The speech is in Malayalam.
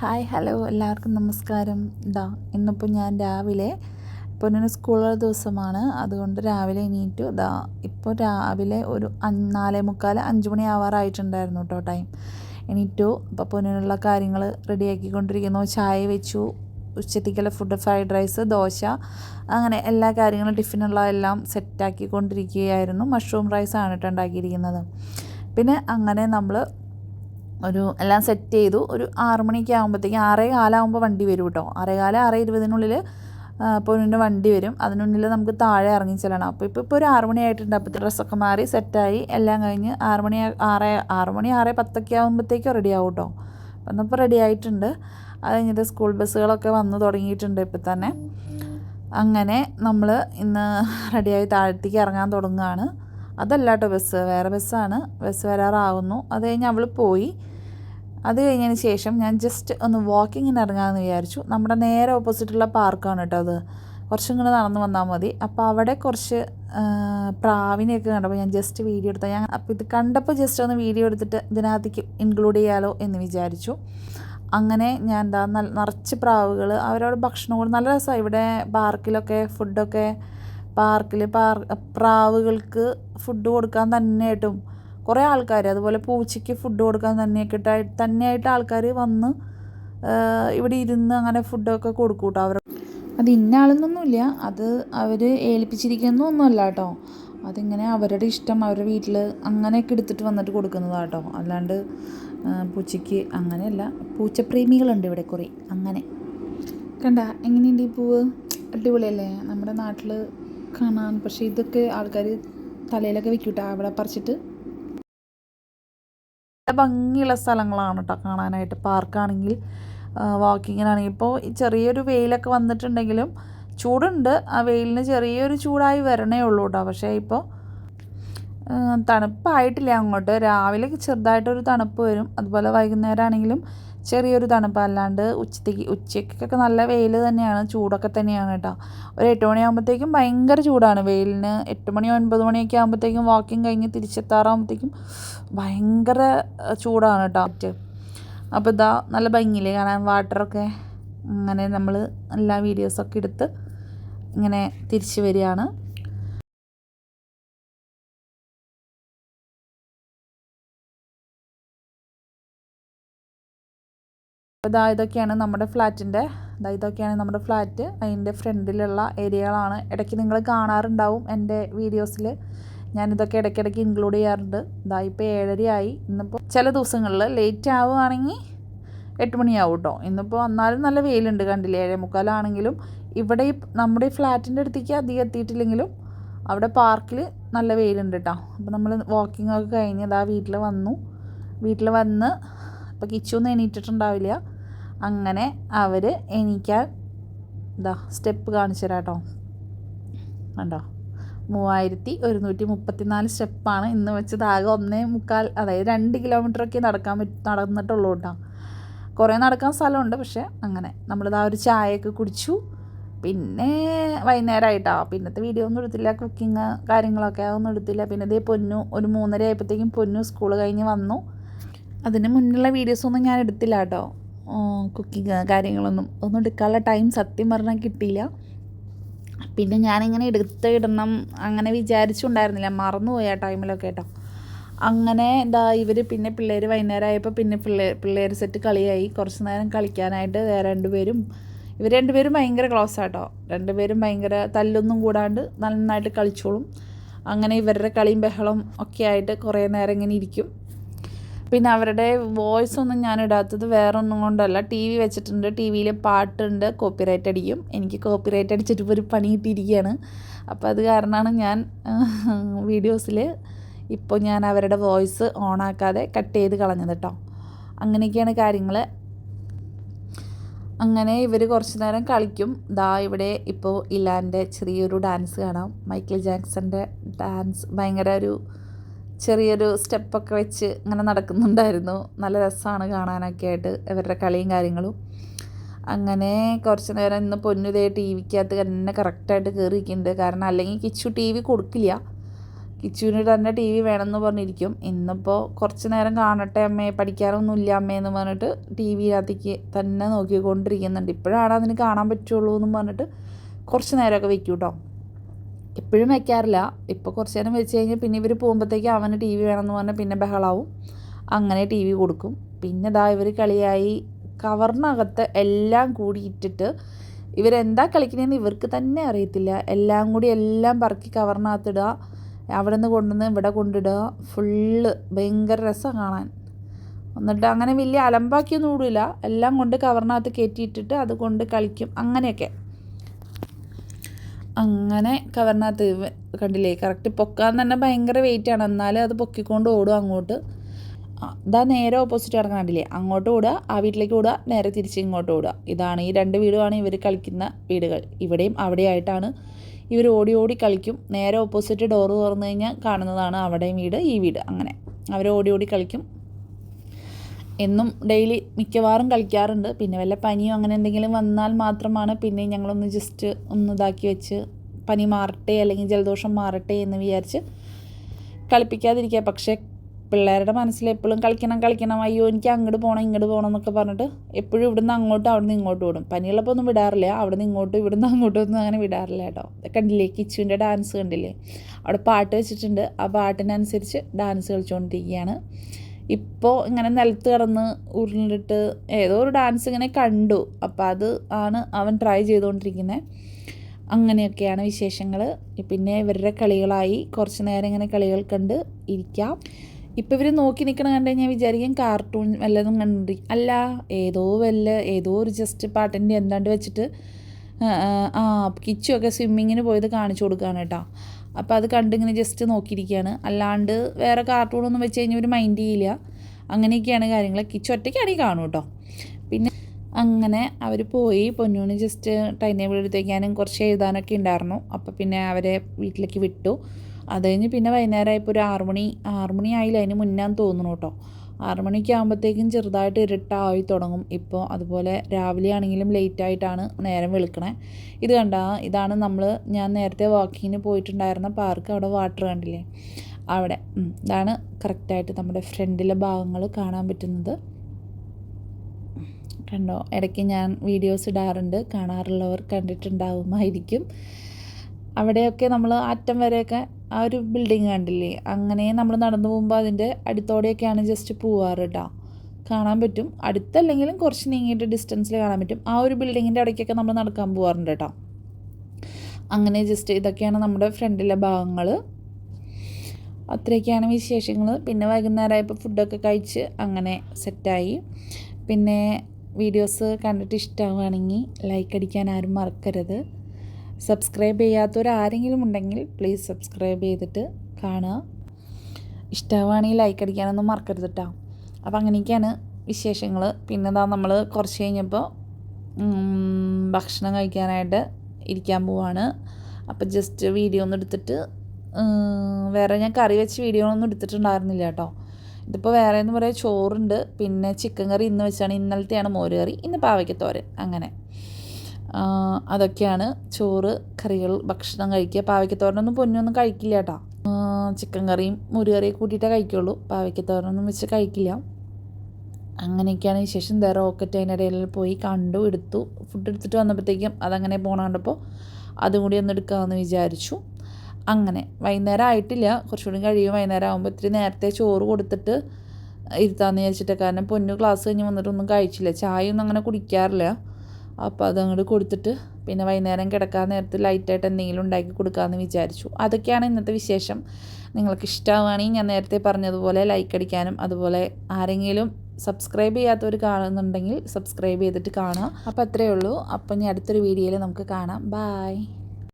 ഹായ് ഹലോ എല്ലാവർക്കും നമസ്കാരം. ഇതാ ഇന്നിപ്പോൾ ഞാൻ രാവിലെ ഇപ്പോൾ ഞാൻ സ്കൂളുള്ള ദിവസമാണ്. അതുകൊണ്ട് രാവിലെ എണീറ്റു. ഇതാ ഇപ്പോൾ രാവിലെ ഒരു നാലേ മുക്കാൽ അഞ്ച് മണി ആവാറായിട്ടുണ്ടായിരുന്നു കേട്ടോ ടൈം. എണീറ്റു. അപ്പോൾ പൊന്നിനുള്ള കാര്യങ്ങൾ റെഡിയാക്കിക്കൊണ്ടിരിക്കുന്നു. ചായ വെച്ചു. ഉച്ചത്തേക്കുള്ള ഫുഡ് ഫ്രൈഡ് റൈസ് ദോശ അങ്ങനെ എല്ലാ കാര്യങ്ങളും ടിഫിനുള്ള എല്ലാം സെറ്റാക്കിക്കൊണ്ടിരിക്കുകയായിരുന്നു. മഷ്റൂം റൈസാണ് കേട്ടോ ഉണ്ടാക്കിയിരിക്കുന്നത്. പിന്നെ അങ്ങനെ നമ്മൾ ഒരു എല്ലാം സെറ്റ് ചെയ്തു. ഒരു ആറ് മണിയൊക്കെ ആകുമ്പോഴത്തേക്കും ആറേ കാലാകുമ്പോൾ വണ്ടി വരും കേട്ടോ ആറേ കാല ആറ് ഇരുപതിനുള്ളിൽ പൊന്നിന്റെ വണ്ടി വരും. അതിനുള്ളിൽ നമുക്ക് താഴെ ഇറങ്ങി ചെല്ലണം. അപ്പോൾ ഇപ്പോൾ ഇപ്പോൾ ഒരു ആറ് മണിയായിട്ടുണ്ട് അപ്പോൾ ഡ്രസ്സൊക്കെ മാറി സെറ്റായി എല്ലാം കഴിഞ്ഞ് ആറ് മണി ആറ് ആറ് മണി ആറ് പത്തൊക്കെ ആകുമ്പോഴത്തേക്കും റെഡി ആവും കേട്ടോ അപ്പം ഇപ്പോൾ റെഡി ആയിട്ടുണ്ട്. അത് കഴിഞ്ഞിട്ട് സ്കൂൾ ബസ്സുകളൊക്കെ വന്നു തുടങ്ങിയിട്ടുണ്ട് ഇപ്പം തന്നെ. അങ്ങനെ നമ്മൾ ഇന്ന് റെഡിയായി താഴത്തേക്ക് ഇറങ്ങാൻ തുടങ്ങുകയാണ് അതല്ല കേട്ടോ ബസ് വേറെ ബസ്സാണ് ബസ് വരാറാവുന്നു. അത് കഴിഞ്ഞ് അവൾ പോയി. അത് കഴിഞ്ഞതിന് ശേഷം ഞാൻ ജസ്റ്റ് ഒന്ന് വാക്കിങ്ങിന് ഇറങ്ങാമെന്ന് വിചാരിച്ചു. നമ്മുടെ നേരെ ഓപ്പോസിറ്റുള്ള പാർക്കാണ് കേട്ടോ അത്. കുറച്ചും കൂടെ നടന്നു വന്നാൽ മതി. അപ്പോൾ അവിടെ കുറച്ച് പ്രാവിനെയൊക്കെ കണ്ടപ്പോൾ ഞാൻ ജസ്റ്റ് വീഡിയോ എടുത്താൽ ഞാൻ അപ്പോൾ ഇത് കണ്ടപ്പോൾ ജസ്റ്റ് ഒന്ന് വീഡിയോ എടുത്തിട്ട് ഇതിനകത്തേക്ക് ഇൻക്ലൂഡ് ചെയ്യാലോ എന്ന് വിചാരിച്ചു. അങ്ങനെ ഞാൻ എന്താ നല്ല നിറച്ച് പ്രാവുകൾ അവരോട് ഭക്ഷണം കൂടി നല്ല രസമാണ് ഇവിടെ പാർക്കിലൊക്കെ ഫുഡൊക്കെ പാർക്കിൽ പാർ പ്രാവുകൾക്ക് ഫുഡ് കൊടുക്കാൻ തന്നെയായിട്ടും കുറേ ആൾക്കാർ അതുപോലെ പൂച്ചയ്ക്ക് ഫുഡ് കൊടുക്കാൻ തന്നെയൊക്കെ തന്നെയായിട്ട് ആൾക്കാർ വന്ന് ഇവിടെ ഇരുന്ന് അങ്ങനെ ഫുഡൊക്കെ കൊടുക്കും കേട്ടോ അവർ അത് ഇന്ന ആളെന്നൊന്നുമില്ല അത് അവർ ഏൽപ്പിച്ചിരിക്കുന്നൊന്നുമല്ല കേട്ടോ അതിങ്ങനെ അവരുടെ ഇഷ്ടം അവരുടെ വീട്ടിൽ അങ്ങനെയൊക്കെ എടുത്തിട്ട് വന്നിട്ട് കൊടുക്കുന്നതാണ് കേട്ടോ അല്ലാണ്ട് പൂച്ചയ്ക്ക് അങ്ങനെയല്ല. പൂച്ചപ്രേമികളുണ്ട് ഇവിടെ കുറേ. അങ്ങനെ. കണ്ട എങ്ങനെയുണ്ട് ഈ പൂവ്? അടിപൊളിയല്ലേ? നമ്മുടെ നാട്ടിൽ കാണാൻ പക്ഷേ ഇതൊക്കെ ആൾക്കാർ തലയിലൊക്കെ വെക്കൂട്ടോ. അവിടെ പറിച്ചിട്ട് ഭംഗിയുള്ള സ്ഥലങ്ങളാണ് കേട്ടോ കാണാനായിട്ട്. പാർക്കാണെങ്കിൽ വാക്കിങ്ങിനാണെങ്കിൽ ഇപ്പോൾ ചെറിയൊരു വെയിലൊക്കെ വന്നിട്ടുണ്ടെങ്കിലും ചൂടുണ്ട്. ആ വെയിലിന് ചെറിയൊരു ചൂടായി വരണേ ഉള്ളൂ കേട്ടോ പക്ഷേ ഇപ്പോൾ തണുപ്പായിട്ടില്ല അങ്ങോട്ട്. രാവിലെ ചെറുതായിട്ടൊരു തണുപ്പ് വരും. അതുപോലെ വൈകുന്നേരം ആണെങ്കിലും ചെറിയൊരു തണുപ്പ് അല്ലാണ്ട് ഉച്ചത്തേക്ക് ഉച്ചയ്ക്കൊക്കെ നല്ല വെയിൽ തന്നെയാണ് ചൂടൊക്കെ തന്നെയാണ് കേട്ടോ. ഒരു എട്ട് മണിയാകുമ്പോഴത്തേക്കും ഭയങ്കര ചൂടാണ്. വെയിലിന് എട്ട് മണി ഒൻപത് മണിയൊക്കെ ആകുമ്പോഴത്തേക്കും വാക്കിംഗ് കഴിഞ്ഞ് തിരിച്ചെത്താറാകുമ്പോഴത്തേക്കും ഭയങ്കര ചൂടാണ് കേട്ടോ. അപ്പോൾ ഇതാ നല്ല ഭംഗിയില്ലേ കാണാൻ? വാട്ടറൊക്കെ അങ്ങനെ നമ്മൾ എല്ലാ വീഡിയോസൊക്കെ എടുത്ത് ഇങ്ങനെ തിരിച്ചു വരികയാണ്. ഇതാ ഇതൊക്കെയാണ് നമ്മുടെ ഫ്ലാറ്റിന്റെ ഇതാ ഇതൊക്കെയാണ് നമ്മുടെ ഫ്ലാറ്റ്. അതിന്റെ ഫ്രണ്ടിലുള്ള ഏരിയകളാണ്. ഇടയ്ക്ക് നിങ്ങൾ കാണാറുണ്ടാവും എന്റെ വീഡിയോസിൽ ഞാനിതൊക്കെ ഇടയ്ക്കിടയ്ക്ക് ഇൻക്ലൂഡ് ചെയ്യാറുണ്ട്. ഇതാ ഇപ്പോൾ ഏഴരയായി. ഇന്നിപ്പോൾ ചില ദിവസങ്ങളിൽ ലേറ്റ് ആവുകയാണെങ്കിൽ എട്ട് മണിയാവും കേട്ടോ. ഇന്നിപ്പോൾ വന്നാലും നല്ല വെയിലുണ്ട് കണ്ടില്ലേ? ഏഴേ മുക്കാലാണെങ്കിലും ഇവിടെ നമ്മുടെ ഈ ഫ്ലാറ്റിന്റെ അടുത്തേക്ക് അധികം എത്തിയിട്ടില്ലെങ്കിലും അവിടെ പാർക്കിൽ നല്ല വെയിലുണ്ട് കേട്ടോ. അപ്പോൾ നമ്മൾ വാക്കിംഗ് ഒക്കെ കഴിഞ്ഞ് ഇതാ വീട്ടിൽ വന്നു. വീട്ടിൽ വന്ന് അപ്പോൾ കിച്ചൊന്നും എണീറ്റിട്ടുണ്ടാവില്ല. അങ്ങനെ അവർ എണീക്കാൻ ഇതാ സ്റ്റെപ്പ് കാണിച്ചു തരാം കേട്ടോ കണ്ടോ? മൂവായിരത്തി ഒരുന്നൂറ്റി മുപ്പത്തിനാല് സ്റ്റെപ്പാണ് ഇന്ന് വെച്ചത്. ആകെ ഒന്നേ മുക്കാൽ അതായത് രണ്ട് കിലോമീറ്ററൊക്കെ നടക്കാൻ പറ്റും നടന്നിട്ടുള്ളൂ കേട്ടോ. കുറേ നടക്കാൻ സ്ഥലമുണ്ട് പക്ഷേ അങ്ങനെ. നമ്മളിതാ ഒരു ചായയൊക്കെ കുടിച്ചു. പിന്നെ വൈകുന്നേരമായിട്ടാ പിന്നത്തെ വീഡിയോ ഒന്നും എടുത്തില്ല. കുക്കിങ് കാര്യങ്ങളൊക്കെ അതൊന്നും എടുത്തില്ല. പിന്നെ ഇതേ പൊന്നു ഒരു മൂന്നര ആയപ്പോഴത്തേക്കും പൊന്നു സ്കൂൾ കഴിഞ്ഞ് വന്നു. അതിന് മുന്നുള്ള വീഡിയോസൊന്നും ഞാൻ എടുത്തില്ല കേട്ടോ. കുക്കിങ് കാര്യങ്ങളൊന്നും. ഒന്നും എടുക്കാനുള്ള ടൈം സത്യം പറഞ്ഞാൽ കിട്ടിയില്ല. പിന്നെ ഞാനിങ്ങനെ എടുത്ത് ഇടണം അങ്ങനെ വിചാരിച്ചുണ്ടായിരുന്നില്ല. മറന്നുപോയി ആ ടൈമിലൊക്കെ കേട്ടോ. അങ്ങനെ എന്താ ഇവർ പിന്നെ പിള്ളേർ വൈകുന്നേരം ആയപ്പോൾ പിന്നെ പിള്ളേർ പിള്ളേർ സെറ്റ് കളിയായി. കുറച്ച് നേരം കളിക്കാനായിട്ട് രണ്ടുപേരും ഇവർ രണ്ടുപേരും ഭയങ്കര ക്ലോസ് ആട്ടോ രണ്ടുപേരും ഭയങ്കര തല്ലൊന്നും കൂടാണ്ട് നന്നായിട്ട് കളിച്ചോളും. അങ്ങനെ ഇവരുടെ കളിയും ബഹളം ഒക്കെ ആയിട്ട് കുറേ നേരം ഇങ്ങനെ ഇരിക്കും. പിന്നെ അവരുടെ വോയിസ് ഒന്നും ഞാൻ ഇടാത്തത് വേറെ ഒന്നും കൊണ്ടല്ല. ടി വി വെച്ചിട്ടുണ്ട്. ടി വിയിൽ പാട്ടുണ്ട്. കോപ്പിറൈറ്റ് അടിക്കും. എനിക്ക് കോപ്പിറൈറ്റ് അടിച്ചിട്ട് ഒരു പണി കിട്ടിയിരിക്കുകയാണ് അപ്പോൾ അത് കാരണമാണ് ഞാൻ വീഡിയോസിൽ ഇപ്പോൾ ഞാൻ അവരുടെ വോയിസ് ഓണാക്കാതെ കട്ട് ചെയ്ത് കളഞ്ഞത് കേട്ടോ അങ്ങനെയൊക്കെയാണ് കാര്യങ്ങൾ അങ്ങനെ ഇവർ കുറച്ച് നേരം കളിക്കും. ദാ ഇവിടെ ഇപ്പോൾ ഇലാന്റെ ചെറിയൊരു ഡാൻസ് കാണാം. മൈക്കിൾ ജാക്സന്റെ ഡാൻസ് ഭയങ്കര ഒരു ചെറിയൊരു സ്റ്റെപ്പൊക്കെ വെച്ച് ഇങ്ങനെ നടക്കുന്നുണ്ടായിരുന്നു. നല്ല രസമാണ് കാണാനൊക്കെ ആയിട്ട് ഇവരുടെ കളിയും കാര്യങ്ങളും. അങ്ങനെ കുറച്ച് നേരം ഇന്ന് പൊന്നുതേ ടി വിക്കകത്ത് തന്നെ കറക്റ്റായിട്ട് കയറിയിരിക്കുന്നുണ്ട് കാരണം അല്ലെങ്കിൽ കിച്ചു ടി വി കൊടുക്കില്ല. കിച്ചുവിന് തന്നെ ടി വി വേണമെന്ന് പറഞ്ഞിരിക്കും. ഇന്നിപ്പോൾ കുറച്ച് നേരം കാണട്ടെ അമ്മേ പഠിക്കാനൊന്നും ഇല്ല അമ്മേ എന്ന് പറഞ്ഞിട്ട് ടി വിയിനകത്തേക്ക് തന്നെ നോക്കിക്കൊണ്ടിരിക്കുന്നുണ്ട്. ഇപ്പോഴാണ് അതിന് കാണാൻ പറ്റുള്ളൂ എന്ന് പറഞ്ഞിട്ട് കുറച്ച് നേരമൊക്കെ വെക്കും എപ്പോഴും വയ്ക്കാറില്ല ഇപ്പോൾ കുറച്ച് നേരം വെച്ച് കഴിഞ്ഞാൽ പിന്നെ ഇവർ പോകുമ്പോഴത്തേക്ക് അവന് ടി വി വേണമെന്ന് പറഞ്ഞാൽ പിന്നെ ബഹളാവും. അങ്ങനെ ടി വി കൊടുക്കും. പിന്നെ ഇതാ ഇവർ കളിയായി കവറിനകത്ത് എല്ലാം കൂടി ഇട്ടിട്ട് ഇവരെന്താ കളിക്കണേന്ന് ഇവർക്ക് തന്നെ അറിയത്തില്ല. എല്ലാം കൂടി എല്ലാം പറക്കി കവറിനകത്തിടുക അവിടെ നിന്ന് കൊണ്ടുവന്ന് ഇവിടെ കൊണ്ടിടുക ഫുള്ള് ഭയങ്കര രസം കാണാൻ. എന്നിട്ട് അങ്ങനെ വലിയ അലമ്പാക്കിയൊന്നും ഇടില്ല എല്ലാം കൊണ്ട് കവറിനകത്ത് കയറ്റിയിട്ടിട്ട് അതുകൊണ്ട് കളിക്കും. അങ്ങനെയൊക്കെ. അങ്ങനെ കവറിനകത്ത് കണ്ടില്ലേ? കറക്റ്റ് പൊക്കാൻ തന്നെ ഭയങ്കര ആണ്. എന്നാലും അത് പൊക്കിക്കൊണ്ട് ഓടും അങ്ങോട്ട്. ഇതാ നേരെ ഓപ്പോസിറ്റ് കിടക്കുന്ന കണ്ടില്ലേ? അങ്ങോട്ട് ഓടുക ആ വീട്ടിലേക്ക് ഓടുക നേരെ തിരിച്ച് ഇങ്ങോട്ട് ഓടുക. ഇതാണ് ഈ രണ്ട് വീടുമാണ് ഇവർ കളിക്കുന്ന വീടുകൾ. ഇവിടെയും അവിടെയായിട്ടാണ് ഇവർ ഓടി ഓടി കളിക്കും. നേരെ ഓപ്പോസിറ്റ് ഡോറ് തുറന്നു കഴിഞ്ഞാൽ കാണുന്നതാണ് അവിടെയും വീട് ഈ വീട്. അങ്ങനെ. അവർ ഓടി ഓടി കളിക്കും. എന്നും ഡെയിലി മിക്കവാറും കളിക്കാറുണ്ട്. പിന്നെ വല്ല പനിയോ അങ്ങനെ എന്തെങ്കിലും വന്നാൽ മാത്രമാണ് പിന്നെ ഞങ്ങളൊന്ന് ജസ്റ്റ് ഒന്ന് ഇതാക്കി വെച്ച് പനി മാറട്ടെ അല്ലെങ്കിൽ ജലദോഷം മാറട്ടെ എന്ന് വിചാരിച്ച് കളിപ്പിക്കാതിരിക്കുക. പക്ഷേ പിള്ളേരുടെ മനസ്സിൽ എപ്പോഴും കളിക്കണം കളിക്കണം അയ്യോ എനിക്ക് അങ്ങോട്ട് പോകണം ഇങ്ങോട്ട് പോകണം എന്നൊക്കെ പറഞ്ഞിട്ട് എപ്പോഴും ഇവിടുന്ന് അങ്ങോട്ടും അവിടെ നിന്ന് ഇങ്ങോട്ട് ഓടും. പനിയുള്ളപ്പോൾ ഒന്നും വിടാറില്ല അവിടെ നിന്ന് ഇങ്ങോട്ടും ഇവിടുന്ന് അങ്ങോട്ടും ഒന്നും അങ്ങനെ വിടാറില്ല കേട്ടോ. കണ്ടില്ലേ കിച്ചുവിന്റെ ഡാൻസ് കണ്ടില്ലേ? അവിടെ പാട്ട് വെച്ചിട്ടുണ്ട്. ആ പാട്ടിനനുസരിച്ച് ഡാൻസ് കളിച്ചുകൊണ്ടിരിക്കുകയാണ്. ഇപ്പോൾ ഇങ്ങനെ നിലത്ത് കിടന്ന് ഉരുണ്ടിട്ട് ഏതോ ഒരു ഡാൻസ് ഇങ്ങനെ കണ്ടു. അപ്പോൾ അത് ആണ് അവൻ ട്രൈ ചെയ്തുകൊണ്ടിരിക്കുന്നത് അങ്ങനെയൊക്കെയാണ് വിശേഷങ്ങൾ പിന്നെ ഇവരുടെ കളികളായി കുറച്ച് നേരം ഇങ്ങനെ കളികൾ കണ്ട് ഇരിക്കാം. ഇപ്പം ഇവർ നോക്കി നിൽക്കണ കണ്ട് ഞാൻ വിചാരിക്കും കാർട്ടൂൺ വല്ലതും കണ്ടിരിക്കും അല്ല ഏതോ വല്ല ഏതോ ഒരു ജസ്റ്റ് പാട്ടിന്റെ എന്താണ്ട് വെച്ചിട്ട് ആ കിച്ചുമൊക്കെ സ്വിമ്മിങ്ങിന് പോയത് കാണിച്ചു കൊടുക്കുകയാണ് കേട്ടോ. അപ്പോൾ അത് കണ്ടിങ്ങനെ ജസ്റ്റ് നോക്കിയിരിക്കുകയാണ് അല്ലാണ്ട് വേറെ കാർട്ടൂണൊന്നും വെച്ച് കഴിഞ്ഞാൽ ഒരു മൈൻഡ് ചെയ്യില്ല. അങ്ങനെയൊക്കെയാണ് കാര്യങ്ങൾ കിച്ച് ഒറ്റയ്ക്കാണെങ്കിൽ കാണും കേട്ടോ പിന്നെ അങ്ങനെ അവർ പോയി. പൊന്നൂന് ജസ്റ്റ് ടൈം ടേബിൾ എടുത്ത് വയ്ക്കാനും കുറച്ച് എഴുതാനൊക്കെ ഉണ്ടായിരുന്നു അപ്പോൾ പിന്നെ അവരെ വീട്ടിലേക്ക് വിട്ടു. അത് കഴിഞ്ഞ് പിന്നെ വൈകുന്നേരമായപ്പോൾ ഒരു ആറുമണി ആറുമണി ആയില്ല? അതിന് മുന്നാന്ന് തോന്നുന്നു കേട്ടോ ആറുമണിക്ക് ആകുമ്പോഴത്തേക്കും ചെറുതായിട്ട് ഇരുട്ടായി തുടങ്ങും. ഇപ്പോൾ അതുപോലെ രാവിലെ ആണെങ്കിലും ലേറ്റ് ആയിട്ടാണ് നേരം വെളുക്കണേ. ഇത് കണ്ട ഇതാണ് നമ്മൾ ഞാൻ നേരത്തെ വാക്കിങ്ങിന് പോയിട്ടുണ്ടായിരുന്ന പാർക്ക് അവിടെ വാട്ടർ കണ്ടില്ലേ? അവിടെ. ഇതാണ് കറക്റ്റായിട്ട് നമ്മുടെ ഫ്രണ്ടിലെ ഭാഗങ്ങൾ കാണാൻ പറ്റുന്നത്. കണ്ടോ? ഇടയ്ക്ക് ഞാൻ വീഡിയോസ് ഇടാറുണ്ട്. കാണാറുള്ളവർ കണ്ടിട്ടുണ്ടാവുമായിരിക്കും. അവിടെയൊക്കെ നമ്മൾ അറ്റം വരെയൊക്കെ ആ ഒരു ബിൽഡിങ് കണ്ടില്ലേ? അങ്ങനെ നമ്മൾ നടന്നു പോകുമ്പോൾ അതിന്റെ അടുത്തോടെയൊക്കെയാണ് ജസ്റ്റ് പോവാറ് കേട്ടോ കാണാൻ പറ്റും. അടുത്തല്ലെങ്കിലും കുറച്ച് നീങ്ങിയിട്ട് ഡിസ്റ്റൻസിൽ കാണാൻ പറ്റും. ആ ഒരു ബിൽഡിങ്ങിന്റെ ഇടയ്ക്കൊക്കെ നമ്മൾ നടക്കാൻ പോവാറുണ്ട് കേട്ടോ അങ്ങനെ ജസ്റ്റ് ഇതൊക്കെയാണ് നമ്മുടെ ഫ്രണ്ടിലെ ഭാഗങ്ങൾ അത്രയൊക്കെയാണ് വിശേഷങ്ങൾ പിന്നെ വൈകുന്നേരമായപ്പോൾ ഫുഡൊക്കെ കഴിച്ച് അങ്ങനെ സെറ്റായി പിന്നെ വീഡിയോസ് കണ്ടിട്ട് ഇഷ്ടമാവുകയാണെങ്കിൽ ലൈക്ക് അടിക്കാൻ ആരും മറക്കരുത്. സബ്സ്ക്രൈബ് ചെയ്യാത്തവരാരെങ്കിലും ഉണ്ടെങ്കിൽ പ്ലീസ് സബ്സ്ക്രൈബ് ചെയ്തിട്ട് കാണുക. ഇഷ്ടമാണെങ്കിൽ ലൈക്ക് അടിക്കാനൊന്നും മറക്കരുത് കേട്ടോ അപ്പോൾ അങ്ങനെയൊക്കെയാണ് വിശേഷങ്ങൾ പിന്നെ എന്താ നമ്മൾ കുറച്ച് കഴിഞ്ഞപ്പോൾ ഭക്ഷണം കഴിക്കാനായിട്ട് ഇരിക്കാൻ പോവാണ്. അപ്പോൾ ജസ്റ്റ് വീഡിയോ ഒന്നും എടുത്തിട്ട് വേറെ ഞാൻ കറി വെച്ച് വീഡിയോ ഒന്നും എടുത്തിട്ടുണ്ടായിരുന്നില്ല കേട്ടോ ഇതിപ്പോൾ വേറെ എന്ന് പറയാൻ ചോറുണ്ട് പിന്നെ ചിക്കൻ കറി ഇന്ന് വെച്ചാണ്. ഇന്നലത്തെയാണ് മോര് കറി ഇന്ന് പാവയ്ക്കത്തോരൻ അങ്ങനെ. അതൊക്കെയാണ് ചോറ് കറികൾ ഭക്ഷണം കഴിക്കുക. പാവയ്ക്കത്തോരനൊന്നും പൊന്നൊന്നും കഴിക്കില്ല കേട്ടോ. ചിക്കൻ കറിയും മുരുകറിയും കൂട്ടിയിട്ടേ കഴിക്കുള്ളൂ. പാവയ്ക്കത്തോരനൊന്നും വെച്ച് കഴിക്കില്ല. അങ്ങനെയൊക്കെയാണ് ശേഷം ദ റോക്കറ്റ് അതിന്റെ ഇടയിൽ പോയി കണ്ടു എടുത്തു. ഫുഡ് എടുത്തിട്ട് വന്നപ്പോഴത്തേക്കും അതങ്ങനെ പോണ കണ്ടപ്പോൾ അതും കൂടി ഒന്ന് എടുക്കാമെന്ന് വിചാരിച്ചു. അങ്ങനെ വൈകുന്നേരം ആയിട്ടില്ല. കുറച്ചുകൂടി കഴിയും. വൈകുന്നേരം ആകുമ്പോൾ ഇത്തിരി നേരത്തെ ചോറ് കൊടുത്തിട്ട് ഇരുത്താമെന്ന് വിചാരിച്ചിട്ട് കാരണം പൊന്നു ക്ലാസ് കഴിഞ്ഞ് വന്നിട്ടൊന്നും കഴിച്ചില്ല. ചായ ഒന്നും അങ്ങനെ കുടിക്കാറില്ല. അപ്പോൾ അതങ്ങോട്ട് കൊടുത്തിട്ട് പിന്നെ വൈകുന്നേരം കിടക്കാൻ നേരത്ത് ലൈറ്റായിട്ട് എന്തെങ്കിലും ഉണ്ടാക്കി കൊടുക്കാമെന്ന് വിചാരിച്ചു. അതൊക്കെയാണ് ഇന്നത്തെ വിശേഷം. നിങ്ങൾക്ക് ഇഷ്ടമാവുകയാണെങ്കിൽ ഞാൻ നേരത്തെ പറഞ്ഞതുപോലെ ലൈക്ക് അടിക്കാനും അതുപോലെ ആരെങ്കിലും സബ്സ്ക്രൈബ് ചെയ്യാത്തവർ കാണുന്നുണ്ടെങ്കിൽ സബ്സ്ക്രൈബ് ചെയ്തിട്ട് കാണുക. അപ്പോൾ അത്രയേ ഉള്ളൂ. അപ്പോൾ ഇനി അടുത്തൊരു വീഡിയോയിൽ നമുക്ക് കാണാം. ബായ്